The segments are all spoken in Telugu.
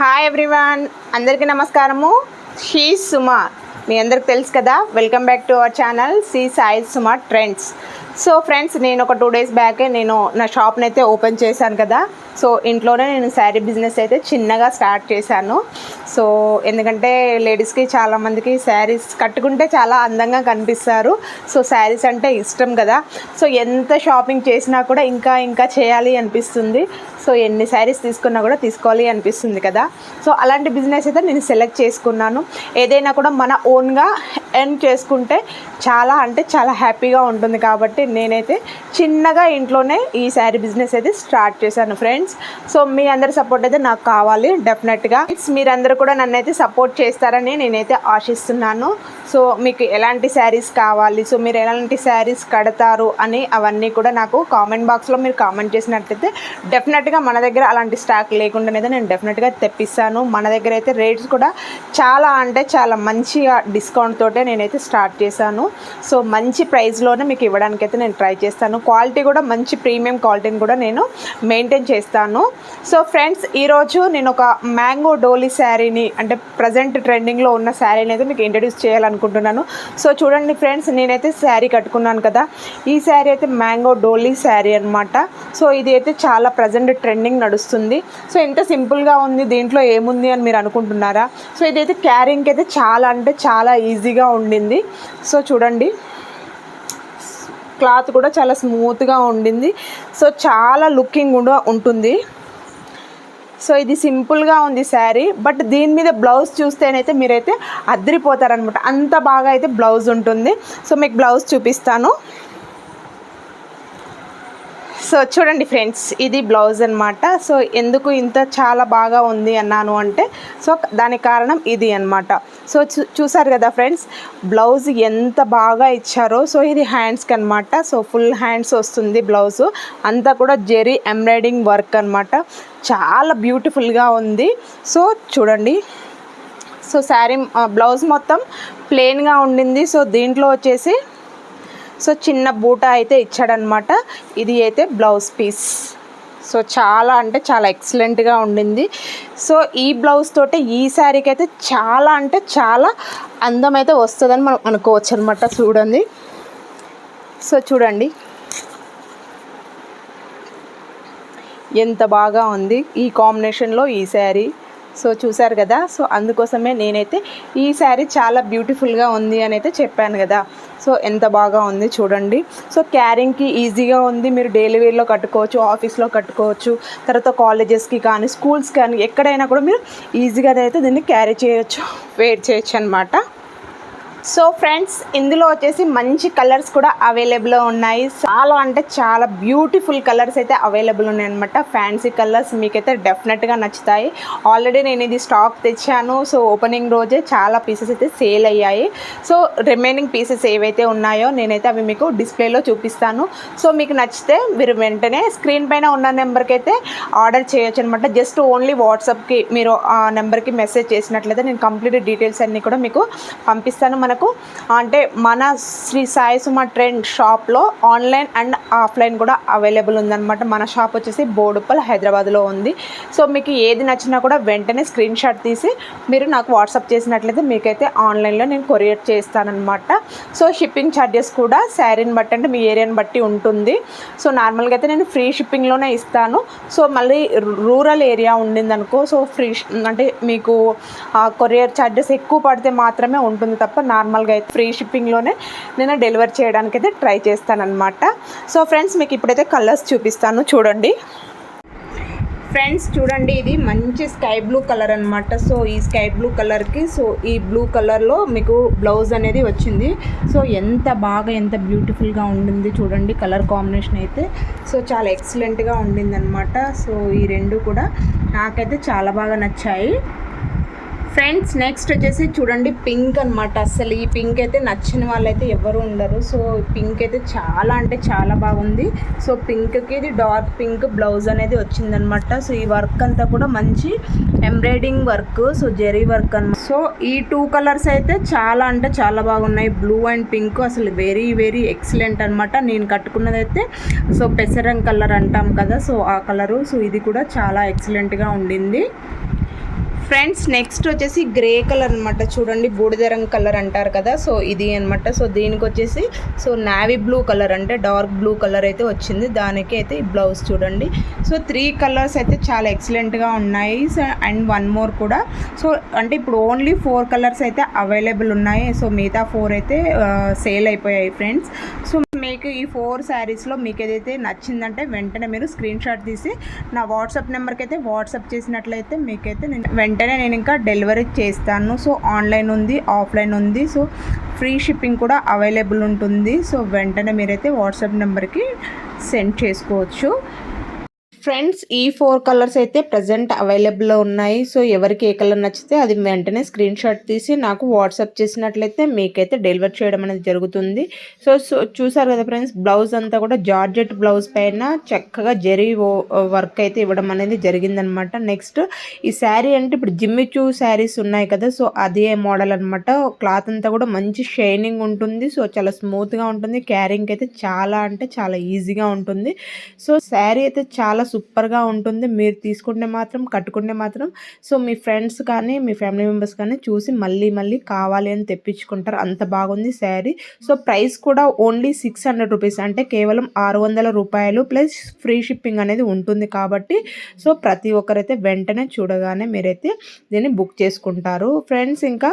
హాయ్ ఎవ్రీవన్ అందరికీ నమస్కారము. షీ సుమా మీ అందరికి తెలుసు కదా. Welcome back to our channel Sri Sai Suma trends so friends నేను ఒక టూ డేస్ బ్యాకే నేను నా షాప్ని అయితే ఓపెన్ చేశాను కదా. సో ఇంట్లోనే నేను శారీ బిజినెస్ అయితే చిన్నగా స్టార్ట్ చేశాను. సో ఎందుకంటే లేడీస్కి చాలామందికి శారీస్ కట్టుకుంటే చాలా అందంగా కనిపిస్తారు. సో శారీస్ అంటే ఇష్టం కదా. సో ఎంత షాపింగ్ చేసినా కూడా ఇంకా ఇంకా చేయాలి అనిపిస్తుంది. సో ఎన్ని శారీస్ తీసుకున్నా కూడా తీసుకోవాలి అనిపిస్తుంది కదా. సో అలాంటి బిజినెస్ అయితే నేను సెలెక్ట్ చేసుకున్నాను. ఏదైనా కూడా మన ఓన్గా ఎర్న్ చేసుకుంటే చాలా అంటే చాలా హ్యాపీగా ఉంటుంది కాబట్టి నేనైతే చిన్నగా ఇంట్లోనే ఈ శారీ బిజినెస్ అయితే స్టార్ట్ చేశాను ఫ్రెండ్స్ సో మీ అందరి సపోర్ట్ అయితే నాకు కావాలి డెఫినెట్గా మీరందరూ కూడా నన్ను అయితే సపోర్ట్ చేస్తారని నేనైతే ఆశిస్తున్నాను. సో మీకు ఎలాంటి శారీస్ కావాలి సో మీరు ఎలాంటి శారీస్ కడతారు అని అవన్నీ కూడా నాకు కామెంట్ బాక్స్లో మీరు కామెంట్ చేసినట్లయితే డెఫినెట్గా మన దగ్గర అలాంటి స్టాక్ లేకుండానైతే నేను డెఫినెట్గా తెప్పిస్తాను. మన దగ్గర అయితే రేట్స్ కూడా చాలా అంటే చాలా మంచిగా డిస్కౌంట్ తోటే నేనైతే స్టార్ట్ చేశాను. సో మంచి ప్రైస్లోనే మీకు ఇవ్వడానికి అయితే నేను ట్రై చేస్తాను. క్వాలిటీ కూడా మంచి ప్రీమియం క్వాలిటీని కూడా నేను మెయింటైన్ చేస్తాను. సో ఫ్రెండ్స్ ఈరోజు నేను ఒక మ్యాంగో డోలీ శారీని అంటే ప్రజెంట్ ట్రెండింగ్లో ఉన్న శారీని అయితే మీకు ఇంట్రడ్యూస్ చేయాలనుకుంటున్నాను. సో చూడండి ఫ్రెండ్స్ నేనైతే శారీ కట్టుకున్నాను కదా. ఈ శారీ అయితే మ్యాంగో డోలీ శారీ అనమాట సో ఇది అయితే చాలా ప్రజెంట్ ట్రెండింగ్ నడుస్తుంది. సో ఎంత సింపుల్గా ఉంది దీంట్లో ఏముంది అని మీరు అనుకుంటున్నారా? సో ఇదైతే క్యారింగ్కి అయితే చాలా అంటే చాలా ఈజీగా ఉండింది. సో చూడండి క్లాత్ కూడా చాలా స్మూత్గా ఉండింది. సో చాలా లుకింగ్ కూడా ఉంటుంది. సో ఇది సింపుల్గా ఉంది శారీ బట్ దీని మీద బ్లౌజ్ చూస్తేనైతే మీరైతే అద్దరిపోతారనమాట అంత బాగా అయితే బ్లౌజ్ ఉంటుంది. సో మీకు బ్లౌజ్ చూపిస్తాను. సో చూడండి ఫ్రెండ్స్ ఇది బ్లౌజ్ అనమాట సో ఎందుకు ఇంత చాలా బాగా ఉంది అన్నాను అంటే సో దానికి కారణం ఇది అనమాట సో చూ చూసారు కదా ఫ్రెండ్స్ బ్లౌజ్ ఎంత బాగా ఇచ్చారో సో ఇది హ్యాండ్స్కి అనమాట సో ఫుల్ హ్యాండ్స్ వస్తుంది బ్లౌజ్. అంతా కూడా జెరీ ఎంబ్రాయిడింగ్ వర్క్ అనమాట చాలా బ్యూటిఫుల్గా ఉంది. సో చూడండి సో శారీ బ్లౌజ్ మొత్తం ప్లెయిన్గా ఉండింది. సో దీంట్లో వచ్చేసి సో చిన్న బూట అయితే ఇచ్చాడనమాట. ఇది అయితే బ్లౌజ్ పీస్. సో చాలా అంటే చాలా ఎక్సలెంట్గా ఉండింది. సో ఈ బ్లౌజ్ తోటే ఈ శారీకి అయితే చాలా అంటే చాలా అందం అయితే వస్తుందని మనం అనుకోవచ్చు అనమాట చూడండి. సో చూడండి. ఎంత బాగా ఉంది ఈ కాంబినేషన్లో ఈ శారీ సో చూశారు కదా సో అందుకోసమే నేనైతే ఈ శారీ చాలా బ్యూటిఫుల్గా ఉంది అని అయితే చెప్పాను కదా. సో ఎంత బాగా ఉంది చూడండి. సో క్యారింగ్కి ఈజీగా ఉంది. మీరు డైలీ వేర్లో కట్టుకోవచ్చు ఆఫీస్లో కట్టుకోవచ్చు తర్వాత కాలేజెస్కి కానీ స్కూల్స్ కానీ ఎక్కడైనా కూడా మీరు ఈజీగా అయితే దీన్ని క్యారీ చేయొచ్చు వేర్ చేయొచ్చు అనమాట సో ఫ్రెండ్స్ ఇందులో వచ్చేసి మంచి కలర్స్ కూడా అవైలబుల్లో ఉన్నాయి. చాలా అంటే చాలా బ్యూటిఫుల్ కలర్స్ అయితే అవైలబుల్ ఉన్నాయి అనమాట ఫ్యాన్సీ కలర్స్ మీకైతే డెఫినెట్గా నచ్చుతాయి. ఆల్రెడీ నేను ఇది స్టాక్ తెచ్చాను. సో ఓపెనింగ్ రోజే చాలా పీసెస్ అయితే సేల్ అయ్యాయి. సో రిమైనింగ్ పీసెస్ ఏవైతే ఉన్నాయో నేనైతే అవి మీకు డిస్ప్లేలో చూపిస్తాను. సో మీకు నచ్చితే మీరు వెంటనే స్క్రీన్ పైన ఉన్న నెంబర్కి అయితే ఆర్డర్ చేయొచ్చు అనమాట జస్ట్ ఓన్లీ వాట్సాప్కి మీరు ఆ నెంబర్కి మెసేజ్ చేసినట్లయితే నేను కంప్లీట్ డీటెయిల్స్ అన్నీ కూడా మీకు పంపిస్తాను. మనకు అంటే మన శ్రీ సాయి సుమ ట్రెండ్ షాప్లో ఆన్లైన్ అండ్ ఆఫ్లైన్ కూడా అవైలబుల్ ఉందన్నమాట. మన షాప్ వచ్చేసి బోడుప్పల్ హైదరాబాద్లో ఉంది. సో మీకు ఏది నచ్చినా కూడా వెంటనే స్క్రీన్ షాట్ తీసి మీరు నాకు వాట్సాప్ చేసినట్లయితే మీకైతే ఆన్లైన్లో నేను కొరియర్ చేస్తానన్నమాట. సో షిప్పింగ్ ఛార్జెస్ కూడా శారీని బట్టి అంటే మీ ఏరియాని బట్టి ఉంటుంది. సో నార్మల్గా అయితే నేను ఫ్రీ షిప్పింగ్లోనే ఇస్తాను. సో మళ్ళీ రూరల్ ఏరియా ఉండిందనుకో సో ఫ్రీ అంటే మీకు కొరియర్ ఛార్జెస్ ఎక్కువ పడితే మాత్రమే ఉంటుంది తప్ప నార్మల్ నార్మల్గా అయితే ఫ్రీ షిప్పింగ్లోనే నేను డెలివర్ చేయడానికి అయితే ట్రై చేస్తానమాట సో ఫ్రెండ్స్ మీకు ఇప్పుడైతే కలర్స్ చూపిస్తాను. చూడండి. ఫ్రెండ్స్ చూడండి ఇది మంచి స్కై బ్లూ కలర్ అనమాట సో ఈ స్కై బ్లూ కలర్కి సో ఈ బ్లూ కలర్లో మీకు బ్లౌజ్ అనేది వచ్చింది. సో ఎంత బాగా ఎంత బ్యూటిఫుల్గా ఉండింది చూడండి కలర్ కాంబినేషన్ అయితే. సో చాలా ఎక్సలెంట్గా ఉండింది అనమాట సో ఈ రెండు కూడా నాకైతే చాలా బాగా నచ్చాయి. ఫ్రెండ్స్ నెక్స్ట్ వచ్చేసి చూడండి పింక్ అనమాట అసలు ఈ పింక్ అయితే నచ్చిన వాళ్ళైతే ఎవరు ఉండరు. సో పింక్ అయితే చాలా అంటే చాలా బాగుంది. సో పింక్కి ఇది డార్క్ పింక్ బ్లౌజ్ అనేది వచ్చిందనమాట సో ఈ వర్క్ అంతా కూడా మంచి embroidering work so zari work అనమాట సో ఈ టూ కలర్స్ అయితే చాలా అంటే చాలా బాగున్నాయి. బ్లూ అండ్ పింక్ అసలు వెరీ వెరీ ఎక్సలెంట్ అనమాట నేను కట్టుకున్నది అయితే సో పెసరం కలర్ అంటాం కదా. సో ఆ కలరు సో ఇది కూడా చాలా ఎక్సలెంట్గా ఉండింది. ఫ్రెండ్స్ నెక్స్ట్ వచ్చేసి గ్రే కలర్ అనమాట చూడండి బూడిద రంగు కలర్ అంటారు కదా సో ఇది అనమాట సో దీనికి వచ్చేసి సో నావీ బ్లూ కలర్ అంటే డార్క్ బ్లూ కలర్ అయితే వచ్చింది. దానికి అయితే ఈ బ్లౌజ్ చూడండి. సో త్రీ కలర్స్ అయితే చాలా ఎక్సలెంట్గా ఉన్నాయి. అండ్ వన్ మోర్ కూడా. సో అంటే ఇప్పుడు ఓన్లీ ఫోర్ కలర్స్ అయితే అవైలబుల్ ఉన్నాయి. సో మిగతా ఫోర్ అయితే uh, సేల్ అయిపోయాయి ఫ్రెండ్స్ సో మీకు ఈ ఫోర్ శారీస్లో మీకు ఏదైతే నచ్చిందంటే వెంటనే మీరు స్క్రీన్ షాట్ తీసి నా వాట్సాప్ నెంబర్కి అయితే వాట్సాప్ చేసినట్లయితే మీకైతే నేను వెంటనే నేను ఇంకా డెలివరీ చేస్తాను. సో ఆన్లైన్ ఉంది ఆఫ్లైన్ ఉంది. సో ఫ్రీ షిప్పింగ్ కూడా అవైలబుల్ ఉంటుంది. సో వెంటనే మీరైతే వాట్సాప్ నెంబర్కి సెండ్ చేసుకోవచ్చు. ఫ్రెండ్స్ ఈ ఫోర్ కలర్స్ అయితే ప్రజెంట్ అవైలబుల్లో ఉన్నాయి. సో ఎవరికి ఏ కలర్ నచ్చితే అది వెంటనే స్క్రీన్ షాట్ తీసి నాకు వాట్సాప్ చేసినట్లయితే మీకైతే డెలివర్ చేయడం అనేది జరుగుతుంది. సో సో చూసారు కదా ఫ్రెండ్స్ బ్లౌజ్ అంతా కూడా జార్జెట్ బ్లౌజ్ పైన చక్కగా జెరీ వర్క్ అయితే ఇవ్వడం అనేది జరిగిందనమాట. నెక్స్ట్ ఈ శారీ అంటే ఇప్పుడు జిమ్మిచూ శారీస్ ఉన్నాయి కదా సో అదే మోడల్ అనమాట. క్లాత్ అంతా కూడా మంచి షైనింగ్ ఉంటుంది. సో చాలా స్మూత్గా ఉంటుంది. క్యారింగ్ అయితే చాలా అంటే చాలా ఈజీగా ఉంటుంది. సో శారీ అయితే చాలా సూపర్గా ఉంటుంది. మీరు తీసుకుంటే మాత్రం కట్టుకుంటే మాత్రం. సో మీ ఫ్రెండ్స్ కానీ మీ ఫ్యామిలీ మెంబర్స్ కానీ చూసి మళ్ళీ మళ్ళీ కావాలి అని తెప్పించుకుంటారు. అంత బాగుంది శారీ. సో ప్రైస్ కూడా ఓన్లీ సిక్స్ హండ్రెడ్ రూపీస్. అంటే కేవలం ఆరు వందల రూపాయలు ప్లస్ ఫ్రీ షిప్పింగ్ అనేది ఉంటుంది కాబట్టి సో ప్రతి ఒక్కరైతే వెంటనే చూడగానే మీరైతే దీన్ని బుక్ చేసుకుంటారు. ఫ్రెండ్స్ ఇంకా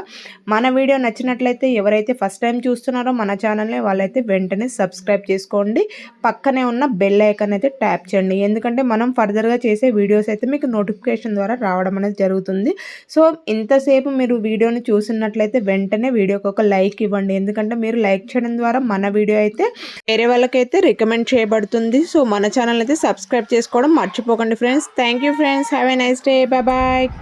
మన వీడియో నచ్చినట్లయితే ఎవరైతే ఫస్ట్ టైం చూస్తున్నారో మన ఛానల్ని వాళ్ళైతే వెంటనే సబ్స్క్రైబ్ చేసుకోండి. పక్కనే ఉన్న బెల్ ఐకన్ అయితే ట్యాప్ చేయండి. ఎందుకంటే మనం ఫర్దర్గా చేసే వీడియోస్ అయితే మీకు నోటిఫికేషన్ ద్వారా రావడం అనేది జరుగుతుంది. సో ఇంతసేపు మీరు వీడియోని చూసినట్లయితే వెంటనే వీడియోకి ఒక లైక్ ఇవ్వండి. ఎందుకంటే మీరు లైక్ చేయడం ద్వారా మన వీడియో అయితే వేరే వాళ్ళకైతే రికమెండ్ చేయబడుతుంది. సో మన ఛానల్ అయితే సబ్స్క్రైబ్ చేసుకోవడం మర్చిపోకండి friends thank you friends have a nice day bye